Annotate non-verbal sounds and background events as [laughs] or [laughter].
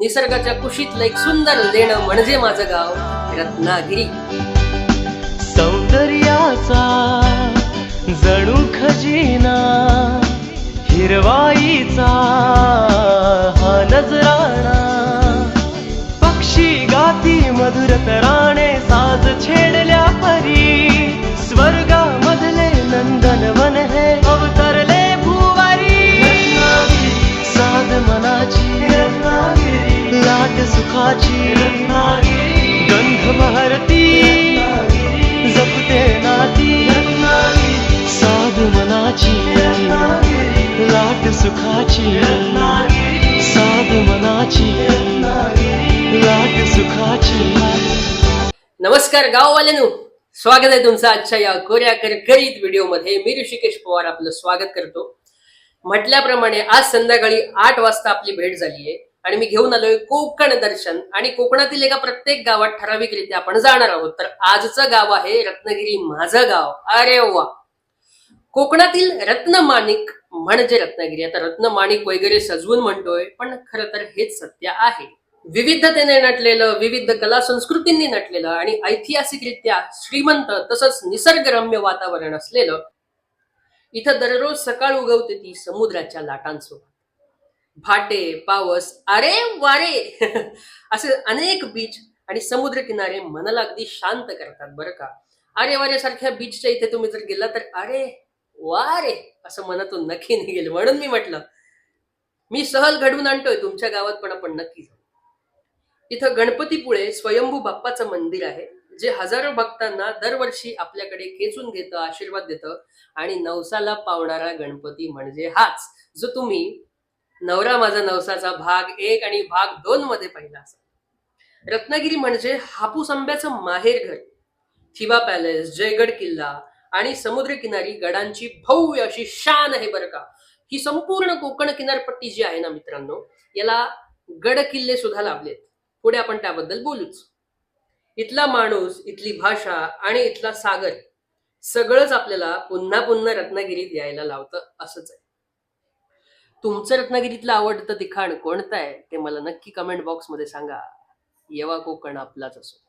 निसर्गाच्या कुशीतलं एक सुंदर लेणं म्हणजे माझं गाव रत्नागिरी. सौंदर्याचा जणू खजिना हिरवाईचा हा नजराणा. पक्षी गाती मधुर तराणे साज छेडले सुखाची गंध बहरती जपते नाती साध मनाची लाट सुखाची साध मनाची लाट सुखाची. नमस्कार गाववाल्यानो स्वागत आहे तुमचं आजच्या या कोऱ्या करकरीत व्हिडिओमध्ये. मी ऋषिकेश पवार आपलं स्वागत करतो. म्हटल्याप्रमाणे आज संध्याकाळी आठ वाजता आपली भेट झाली आहे आणि मी घेऊन आलोय कोकण दर्शन. आणि कोकणातील एका प्रत्येक गावात ठराविकरित्या आपण जाणार आहोत. तर आजचं गाव आहे रत्नागिरी माझं गाव. अरे वा! कोकणातील रत्नमाणिक म्हणजे रत्नागिरी. आता रत्नमाणिक वगैरे सजवून म्हणतोय पण खरं तर हेच सत्य आहे. विविधतेने नटलेलं विविध कला संस्कृतींनी नटलेलं आणि ऐतिहासिकरित्या श्रीमंत तसंच निसर्गरम्य वातावरण असलेलं इथं दररोज सकाळ उगवते ती समुद्राच्या लाटांसोबत. भाटे पावस अरे वारे! [laughs] असे अनेक बीच आणि समुद्र किनारे मनाला अगदी शांत करतात बरं का? अरे वारे सारख्या बीचच्या इथे तुम्ही जर गेला तर अरे वारे! असं मनातून नक्की निघेल. म्हणून मी म्हटलं मी सहल घडवून आणतोय तुमच्या गावात पण आपण नक्की जाऊ. इथं गणपतीपुळे स्वयंभू बाप्पाचं मंदिर आहे जे हजारो भक्तांना दरवर्षी आपल्याकडे खेचून घेतं आशीर्वाद देतं आणि नवसाला पावणारा गणपती म्हणजे हाच जो तुम्ही नवरा माझा नवसाचा भाग एक आणि भाग दोन मध्ये पाहिला असा रत्नागिरी म्हणजे हापूस आंब्याचं माहेरघर थिबा पॅलेस जयगड किल्ला आणि समुद्रकिनारी गडांची भव्य अशी शान आहे बरं का. ही संपूर्ण कोकण किनारपट्टी जी आहे ना मित्रांनो याला गड किल्ले सुद्धा लाभलेत. पुढे आपण त्याबद्दल बोलूच. इथला माणूस इथली भाषा आणि इथला सागर सगळंच आपल्याला पुन्हा पुन्हा रत्नागिरीत यायला लावतं असंच आहे. तुमचं रत्नागिरीतलं आवडतं लिखाण कोणतं आहे? ते मला नक्की कमेंट बॉक्समध्ये सांगा. येवा कोकण आपलाच असो.